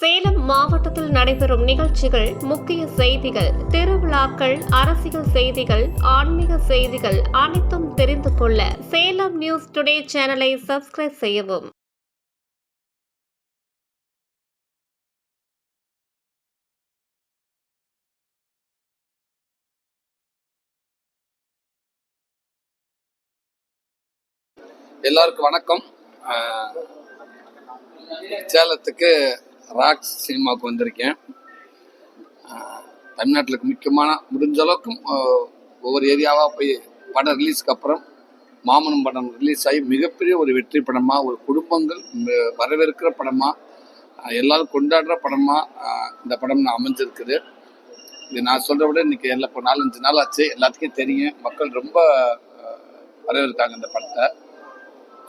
சேலம் மாவட்டத்தில் நடைபெறும் நிகழ்ச்சிகள் முக்கிய செய்திகள் திருவிழாக்கள் அரசியல் செய்திகள் ஆன்மீக செய்திகள் அனைத்தும் தெரிந்து கொள்ள சேலம் நியூஸ் டுடே சேனலை சப்ஸ்கிரைப் செய்யவும். எல்லாருக்கும் வணக்கம். சேலத்துக்கு ராக்ஸ் சினிமாவுக்கு வந்திருக்கேன். தமிழ்நாட்டில் முக்கியமான முடிஞ்ச அளவுக்கு ஒவ்வொரு ஏரியாவாக போய் படம் ரிலீஸ்க்கு அப்புறம் மாமனம் படம் ரிலீஸ் ஆகி மிகப்பெரிய ஒரு வெற்றி படமாக ஒரு குடும்பங்கள் வரவேற்கிற படமாக எல்லாரும் கொண்டாடுற படமாக இந்த படம் நான் அமைஞ்சிருக்குது. இது நான் சொல்கிற விட இன்றைக்கி எல்லா இப்போ நாலஞ்சு நாள் ஆச்சு. எல்லாத்துக்கும் தெரியும். மக்கள் ரொம்ப வரவேற்காங்க இந்த படத்தை.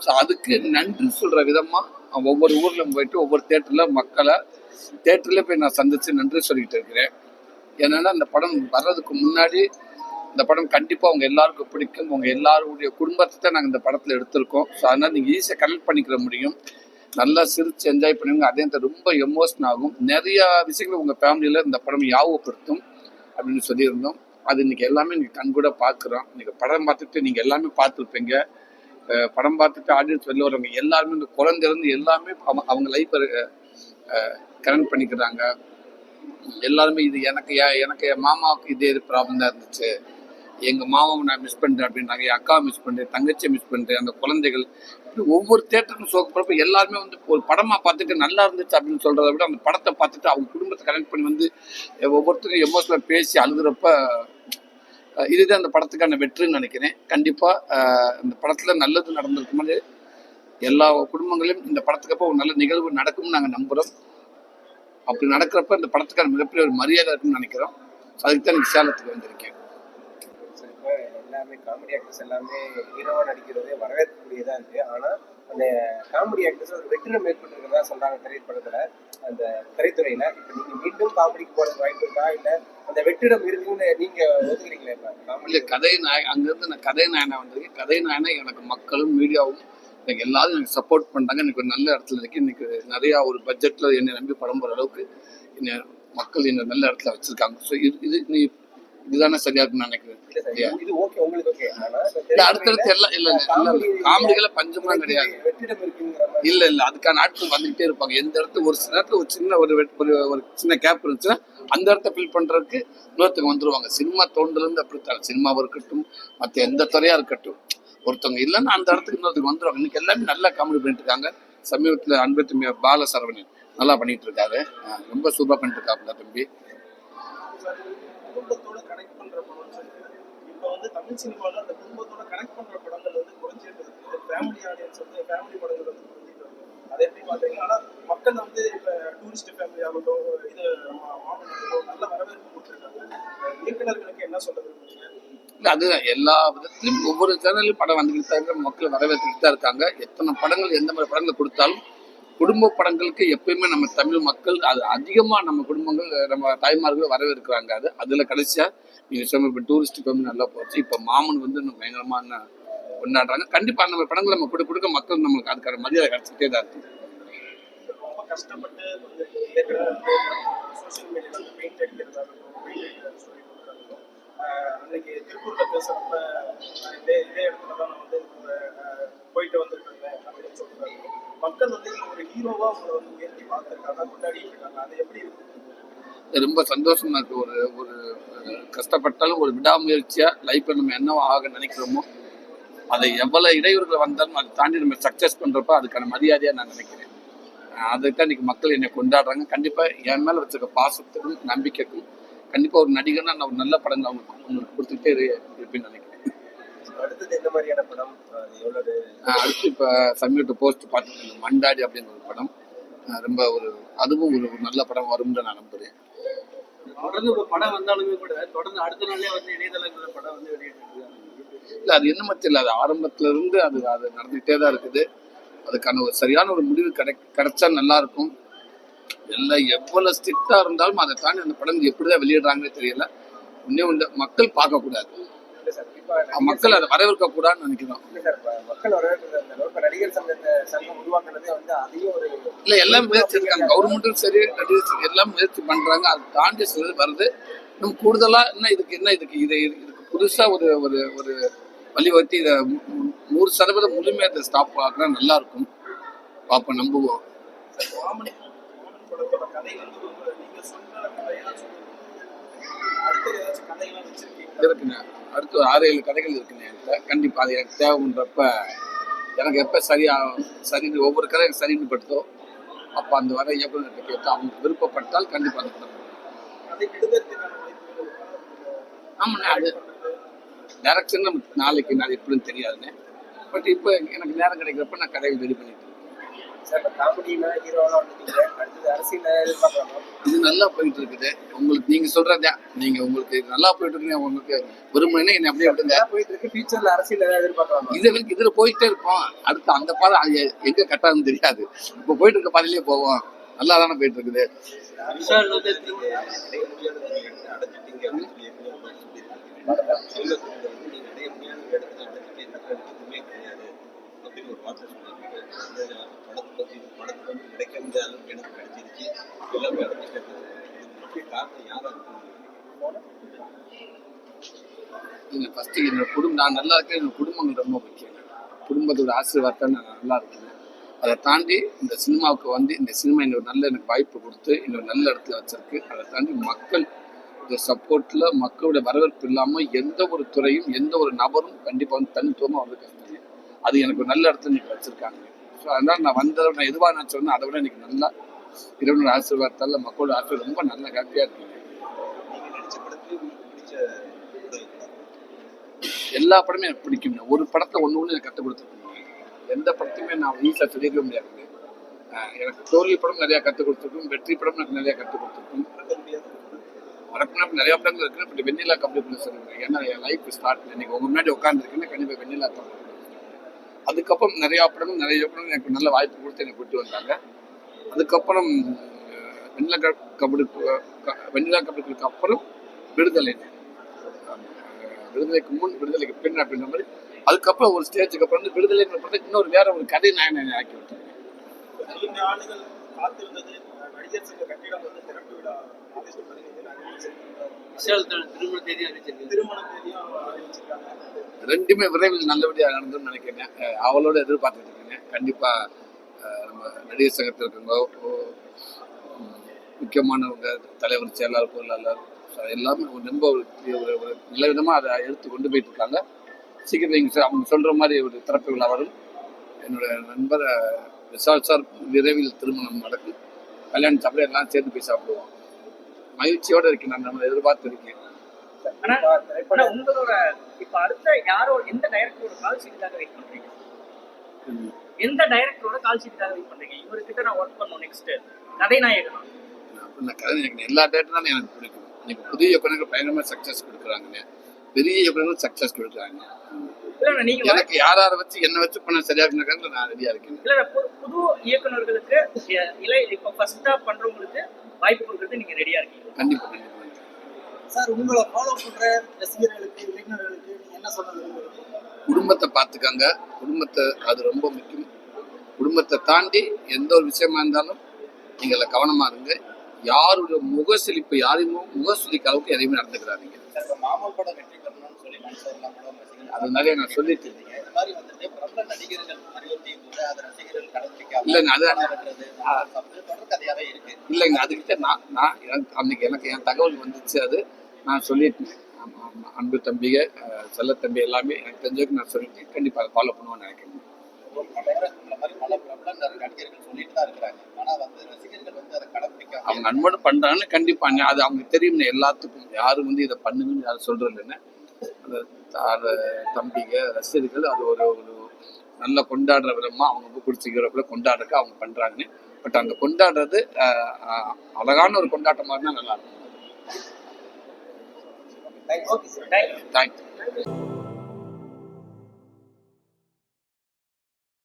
ஸோ அதுக்கு நன்றி சொல்கிற விதமாக ஒவ்வொரு ஊரில் போயிட்டு ஒவ்வொரு தேட்டரில் மக்களை தேட்டரில் போய் நான் சந்தித்து நன்றி சொல்லிக்கிட்டு இருக்கிறேன். ஏன்னா இந்த படம் வர்றதுக்கு முன்னாடி இந்த படம் கண்டிப்பாக அவங்க எல்லாருக்கும் பிடிக்கும். உங்கள் எல்லாருடைய குடும்பத்தை தான் நாங்கள் இந்த படத்தில் எடுத்திருக்கோம். ஸோ அதனால் நீங்கள் ஈஸியாக கனெக்ட் பண்ணிக்கிற முடியும். நல்லா சிரித்து என்ஜாய் பண்ணுவீங்க அதே ரொம்ப எமோஷன் ஆகும். நிறையா விஷயங்கள் உங்கள் ஃபேமிலியில் இந்த படம் ஞாபகப்படுத்தும் அப்படின்னு சொல்லியிருந்தோம். அது இன்னைக்கு எல்லாமே நீங்கள் கண்கூட பார்க்குறோம். நீங்கள் படம் பார்த்துட்டு நீங்கள் எல்லாமே பார்த்துருப்பீங்க. படம் பார்த்துட்டு ஆடியன்ஸ் வெளில வரவங்க எல்லாருமே இந்த குழந்தைலேருந்து எல்லாமே அவங்க அவங்க லைஃப்பை கனெக்ட் பண்ணிக்கிறாங்க. எல்லாருமே இது எனக்கு என் எனக்கு என் மாமாவுக்கு இதே ப்ராப்ளம் தான் இருந்துச்சு. எங்கள் மாமாவை நான் மிஸ் பண்ணுறேன் அப்படின்றாங்க என் அக்காவை மிஸ் பண்ணுறேன் தங்கச்சியை மிஸ் பண்ணுறேன் அந்த குழந்தைகள் இப்படி ஒவ்வொரு தேட்டருக்கும் சோக்கப்படுறப்ப எல்லாருமே வந்து ஒரு படமாக பார்த்துட்டு நல்லா இருந்துச்சு அப்படின்னு சொல்கிறத விட அந்த படத்தை பார்த்துட்டு அவங்க குடும்பத்தை கனெக்ட் பண்ணி வந்து ஒவ்வொருத்தரும் எமோஷனல் பேசி அழுகுறப்ப இதுதான் அந்த படத்துக்கான வெற்றின்னு நினைக்கிறேன். கண்டிப்பாக இந்த படத்தில் நல்லது நடந்திருக்கும்போது எல்லா குடும்பங்களையும் இந்த படத்துக்கு அப்போ ஒரு நல்ல நிகழ்வு நடக்கும்னு நாங்கள் நம்புகிறோம் அப்படி நடக்கிறப்ப இந்த படத்துக்கான மிகப்பெரிய ஒரு மரியாதை இருக்குன்னு நினைக்கிறோம். அதுக்கு தான் விசாலத்துக்கு சேலத்துக்கு வந்திருக்கேன். எல்லாமே காமெடி ஆக்டர்ஸ் எல்லாமே ஹீரோவாக நடிக்கிறதே வரவேற்கக்கூடியதா இருக்கு. ஆனால் அந்த காமெடி ஆக்டர்ஸ் ஒரு வெற்றிடம் ஏற்பட்டிருக்கிறதா சொல்றாங்க திரைப்படத்துல அந்த திரைத்துறையில. இப்ப நீங்க மீண்டும் காமெடிக்கு போற வாய்ப்பு இருக்கா? இல்ல அந்த வெற்றிடம் இருக்குன்னு நீங்க ஒதுக்குறீங்களா இப்ப? காமெடி கதை நாய அங்கேருந்து நான் கதை நாயனா வந்திருக்கேன். கதை நாயனா எனக்கு மக்களும் மீடியாவும் எனக்கு எல்லாரும் எனக்கு சப்போர்ட் பண்ணுறாங்க எனக்கு ஒரு நல்ல இடத்துல இருக்கு. இன்னைக்கு நிறையா ஒரு பட்ஜெட்டில் என்னை நம்பி படம் போகிற அளவுக்கு என்னை மக்கள் என்னை நல்ல இடத்துல வச்சுருக்காங்க. ஸோ இது இது நீ இதுதானே சரியா இருக்குன்னு நினைக்கிறேன். அடுத்தடுத்து எல்லாம் இல்லை இல்லை காமெடிகளை பஞ்சம்லாம் கிடையாது. இல்ல இல்ல அதுக்கான ஆட்கள் வந்துகிட்டே இருப்பாங்க. எந்த இடத்துல ஒரு சில நேரத்துல ஒரு சின்ன ஒரு ஒரு சின்ன கேப் இருந்துச்சுன்னா அந்த இடத்த ஃபில் பண்றதுக்கு இன்னொருத்தவங்க வந்துருவாங்க. சினிமா தோண்டல இருந்து அப்படித்தான் சினிமாவா இருக்கட்டும் மத்த எந்த துறையா இருக்கட்டும். ஒருத்தவங்க இல்லைன்னா அந்த இடத்துக்கு இன்னொருத்தவங்க வந்துருவாங்க. இன்னைக்கு எல்லாமே நல்லா காமெடி பண்ணிட்டு இருக்காங்க. சமீபத்துல அன்பு தம்பி பால சரவணன் நல்லா பண்ணிட்டு இருக்காரு. ரொம்ப சூப்பரா பண்ணிட்டு இருக்காப்புல தம்பி குடும்பத்தோட கனெக்ட் பண்ற படம் சொல்லி இப்போ வந்து தமிழ் சினிமாவில் அந்த குடும்பத்தோட கனெக்ட் பண்ற படங்கள் வந்து குறைஞ்சிட்டு இருக்கு. ஃபேமிலி ஆடியன்ஸ் வந்து ஃபேமிலி படங்கள் வந்து குறைஞ்சிட்டு இருக்கு. அதை எப்படி பார்த்தீங்கன்னா ஆனா மக்கள் வந்து இப்போ டூரிஸ்ட் ஃபேமிலி ஆகட்டும் இது மாமன் நல்ல வரவேற்பு கொடுத்துருக்காங்க. இயக்குநர்களுக்கு என்ன சொல்ல விரும்புறீங்க? அதுதான். எல்லா விதத்திலும் ஒவ்வொரு சேனல்லையும் படம் வந்துக்கிட்டு தான் இருக்கு. மக்கள் வரவேற்றுக்கிட்டு தான் இருக்காங்க. எத்தனை படங்கள் எந்த மாதிரி படங்கள் கொடுத்தாலும் குடும்ப படங்களுக்கு எப்பயுமே நம்ம தமிழ் மக்கள் அது அதிகமாக நம்ம குடும்பங்கள் நம்ம தாய்மார்கள் வரவேற்கிறாங்க அது. அதில் கடைசியாக நீங்கள் சொன்ன இப்போ டூரிஸ்ட் ஃபேமிலி நல்லா போச்சு. இப்போ மாமன் வந்து இன்னும் பயங்கரமான கொண்டாடுறாங்க. கண்டிப்பாக அந்த மாதிரி படங்கள் நம்ம கொடுக்க கொடுக்க மக்கள் நம்மளுக்கு அதுக்கான மரியாதை கிடச்சிட்டே தான் இருக்குது கஷ்டப்பட்டு பெயிண்ட் அடிக்கிற அன்னைக்கு இதே இதே இடத்துல தான் நான் வந்து போயிட்டு வந்திருக்கேன் அப்படின்னு மக்கள் வந்து ஹீரோவா உங்களை உயர்த்தி இருக்காங்க அது எப்படி இருக்கு ரொம்ப சந்தோஷமா இருக்கு. ஒரு ஒரு கஷ்டப்பட்டாலும் ஒரு விடாமுயற்சியா லைஃப்ல நம்ம என்ன ஆக நினைக்கிறோமோ அதை எவ்வளவு இடையூறுகள் வந்தாலும் அதை தாண்டி நம்ம சக்சஸ் பண்றப்ப அதுக்கான மரியாதையா நான் நினைக்கிறேன். அஹ் அதுதான் இன்னைக்கு மக்கள் என்னை கொண்டாடுறாங்க. கண்டிப்பா என் மேல வச்சிருக்க பாசத்துக்கும் நம்பிக்கைக்கும் கண்டிப்பா ஒரு நடிகர்னா நான் ஒரு நல்ல படங்கள் அவங்களுக்கு உங்களுக்கு கொடுத்துட்டே இருப்பேன்னு நினைக்கிறேன். அடுத்தது எந்த மாதிரியான படம்? அது எவ்வளவு? அஹ் அடுத்து இப்போ சமீபத்தை போஸ்ட் பார்த்துட்டு மண்டாடி அப்படிங்கிற ஒரு படம். ரொம்ப ஒரு அதுவும் ஒரு நல்ல படம் வரும்னு நான் நம்புறேன். தொடர்ந்து ஒரு படம் வந்தாலுமே கூட தொடர்ந்து அடுத்த நாளே வந்து இணையதளங்கள்ல படம் வந்து வெளியிட்டு இல்லை அது என்ன மத்தியில் அது ஆரம்பத்துல இருந்து அது அது நடந்துகிட்டே தான் இருக்குது. அதுக்கான ஒரு சரியான ஒரு முடிவு கிடை கிடைச்சா நல்லா இருக்கும் எல்லாம் எவ்வளவு ஸ்ட்ரிக்டா இருந்தாலும் அதை தாண்டி அந்த படம் எப்படி தான் வெளியிடுறாங்கன்னு தெரியல. இன்னும் மக்கள் பார்க்கக்கூடாது இல்ல சார் இப்ப இப்ப மக்கள் அதை வரவேற்க கூடாதுன்னு நினைக்கிறோம். இல்ல சார் இப்ப மக்கள் வரவேற்கிறது அந்த அளவு. இப்ப நடிகர் சங்கத்தை சங்கம் உருவாக்குறதே வந்து அதையும் ஒரு இல்ல எல்லாம் முயற்சி இருக்காங்க கவர்மெண்ட்டும் சரி நடிகர் சரி, எல்லாம் முயற்சி பண்றாங்க. அதை தாண்டி சிலது வருது. இன்னும் கூடுதலா இன்னும் இதுக்கு என்ன இதுக்கு இதை இதுக்கு புதுசா ஒரு ஒரு ஒரு வழிவகுத்து இதை நூறு சதவீதம் முழுமையாக இதை ஸ்டாப் ஆக்குனா நல்லா இருக்கும் பார்ப்போம் நம்புவோம். கதை வந்து நீங்க சொன்ன இருக்குங்க. அடுத்து ஆறு ஏழு கடைகள் இருக்குங்க என்கிட்ட கண்டிப்பா அது எனக்கு தேவைன்றப்ப எனக்கு எப்போ சரியா சரின்னு ஒவ்வொரு கதை எனக்கு சரின்னு படுத்தோ அப்போ அந்த வர இயக்குநர்கிட்ட கேட்டு அவங்க விருப்பப்பட்டால் கண்டிப்பாக அந்த? ஆமாண்ணே அது டேரக்ஷன் நமக்கு நாளைக்கு நாள் எப்படின்னு தெரியாதுண்ணே பட் இப்போ எனக்கு நேரம் கிடைக்கிறப்ப நான் கதைகள் ரெடி பண்ணிட்டு இது நல்லா போயிட்டு இருக்குது உங்களுக்கு நீங்க சொல்றதா நீங்க உங்களுக்கு நல்லா போயிட்டு இருக்கு உங்களுக்கு விரும்புனே என்ன அப்படியே நல்லா போயிட்டு இருக்கு ஃபியூச்சர்ல அரசியல் ஏதாவது எதிர்பார்க்கலாமா இது வரைக்கும் இதுல போயிட்டே இருப்போம். அடுத்து அந்த பாதை எங்க கட்டாதுன்னு தெரியாது. இப்போ போயிட்டு இருக்க பாதையிலே போவோம். நல்லா தானே போயிட்டு இருக்குது விஷால் ஃபஸ்ட்டு என்னோட குடும்பம் நான் நல்லா இருக்கேன். என்னோட குடும்பங்கள் ரொம்ப முக்கியம். குடும்பத்தோட ஆசீர்வாதத்தால் நான் நல்லா இருக்கேன். அதை தாண்டி இந்த சினிமாவுக்கு வந்து இந்த சினிமா இன்னொரு நல்ல எனக்கு வாய்ப்பு கொடுத்து இன்னொரு நல்ல இடத்துல வச்சிருக்கு. அதை தாண்டி மக்கள் இந்த சப்போர்ட்டில் மக்களுடைய வரவேற்பு இல்லாமல் எந்த ஒரு துறையும் எந்த ஒரு நபரும் கண்டிப்பாக வந்து தனித்துவமாக வந்து கஷ்டம் அது எனக்கு ஒரு நல்ல இடத்துல இன்னைக்கு வச்சிருக்காங்க. ஸோ அதனால் நான் வந்ததை நான் எதுவாக நான் சொன்னேன் அதை விட எனக்கு நல்லா இறைவனோட ஆசீர்வாதத்தால் மக்களோட ஆசீர்வாதம் ரொம்ப நல்லா ஹாப்பியாக இருக்கு. எல்லா படமும் எனக்கு பிடிக்கும். ஒரு படத்தை ஒன்று ஒன்று எனக்கு கற்றுக் கொடுத்துருக்கீங்க எந்த படத்தையுமே நான் வீட்டில் தெரியவே முடியாது. எனக்கு தோல்வி படம் நிறையா கற்றுக் கொடுத்துருக்கும் வெற்றி படம் எனக்கு நிறையா கற்றுக் கொடுத்துருக்கும். மறக்கணும் நிறைய படங்கள் இருக்கு பட் வெண்ணிலா கபடி பண்ண சொல்லுங்க. ஏன்னா என் லைஃப் ஸ்டார்ட் இன்னைக்கு உங்க முன்னாடி உட்காந்துருக்கீங்கன்னா கண்டிப்பாக வெண்ணிலா கபடி அதுக்கப்புறம் நிறையா படங்கள் நிறைய படங்கள் எனக்கு நல்ல வாய்ப்பு கொடுத்து எனக்கு விட்டு வந்தாங்க. அதுக்கப்புறம் வெண்ணிலா கபடி வெண்ணிலா கபடிக்கு அப்புறம் விடுதலை. விடுதலைக்கு முன் விடுதலைக்கு பின் அப்படின்ற மாதிரி. அதுக்கப்புறம் ஒரு ஸ்டேஜுக்கு அப்புறம் வந்து விடுதலைங்கிற படத்தை இன்னொரு வேற ஒரு கதை நான் ஆக்கி அறிவிச்சிருக்காங்க. ரெண்டுமே விரைவில் நல்லபடியாக நடந்துன்னு நினைக்கிறேன். அவளோட எதிர்பார்த்துட்டு இருக்கேங்க கண்டிப்பா நம்ம நடிகர் சங்கத்தில் இருக்கவங்க முக்கியமானவங்க தலைவர் செயலாளர் பொருளாளர் எல்லாமே ரொம்ப ஒரு ஒரு ஒரு நல்ல விதமாக அதை எடுத்து கொண்டு போயிட்டு இருக்காங்க சீக்கிரம் நீங்கள் அவங்க சொல்ற மாதிரி ஒரு திறப்பு விழா வரும். என்னோட நண்பர் விஷால் சார் விரைவில் திருமணம் நடக்கும். கல்யாணம் சாப்பிட எல்லாம் சேர்ந்து போய் சாப்பிடுவோம். மகிழ்ச்சியோட இருக்கேன் நான் நம்ம எதிர்பார்த்து இருக்கேன். இப்ப உங்களோட அடுத்த யாரோ எந்த டைரக்டரோட கால் வெயிட் பண்றீங்க. எந்த டைரக்டரோட கால் ஷீட்டுக்காக வெயிட் பண்றீங்க? இவர்கிட்ட நான் ஒர்க் பண்ணணும் நெக்ஸ்ட் கதைநாயகனா? இந்த கதை எனக்கு எல்லா தான் எனக்கு பிடிக்கும். இன்னைக்கு புதிய இயக்குனர்கள் பயங்கரமாக சக்ஸஸ் கொடுக்குறாங்க பெரிய இயக்குனர்கள் சக்ஸஸ் கொடுக்குறாங்க. இல்ல நீங்க எனக்கு யார் யாரை வச்சு என்ன வச்சு பண்ண சரியா இருக்கிற நான் ரெடியா இருக்கேன் இல்ல புது- புது இயக்குனர்களுக்கு இ- இலை இப்ப ஃபர்ஸ்டா பண்றவங்களுக்கு வாய்ப்பு கொடுக்கறது நீங்க ரெடியா இருக்கீங்க. கண்டிப்பா சார் உங்களை ஃபாலோ பண்ற ரசிகர்களுக்கு இளைஞர்களுக்கு என்ன சொல்ல விரும்புறீங்க? குடும்பத்தை பார்த்துக்கங்க. குடும்பத்தை அது ரொம்ப முக்கியம். குடும்பத்தை தாண்டி எந்த ஒரு விஷயமா இருந்தாலும் நீங்க அதுல கவனமா இருங்க. யாருடைய முகசுளிப்பு யாரையும் முகசுளிக்க அளவுக்கு எதையுமே நடந்துக்கிறாதீங்க. சார் இப்ப மாமன் படம் வெற்றி பெறணும்னு சொல்லி மனுஷர்லாம் கூட ரசிகர்கள் அது நிறைய நான் சொல்லிட்டு கடைபிடிக்காம இல்லைங்க, அது- இல்லைங்க அதுக்கிட்ட நான் நான் எனக்கு அன்னைக்கு எனக்கு என் தகவல் வந்துச்சு அது நான் சொல்லிட்டேன். அன்பு தம்பிக செல்ல தம்பி எல்லாமே எனக்கு தெரிஞ்சதுக்கு நான் சொல்லிட்டேன் கண்டிப்பாக ஃபாலோ பண்ணுவேன்னு நினைக்கிறேன். அவங்க அன்போடு பண்றாங்கன்னு கண்டிப்பா. நீ- அது அவங்க தெரியும் எல்லாத்துக்கும். யாரும் வந்து இதை பண்ணுங்கன்னு யாரும் சொல்றது இல்லைன்னு. அந்த தம்பிங்க ரசிகர்கள் அது ஒரு ஒரு நல்ல கொண்டாடுற விதமா அவங்க ரொம்ப பிடிச்சிக்கிறப்ப கொண்டாடுறதுக்கு அவங்க பண்றாங்க பட் அந்த கொண்டாடுறது அழகான ஒரு கொண்டாட்டமா இருந்தா நல்லா இருக்கும். தேங்க்யூ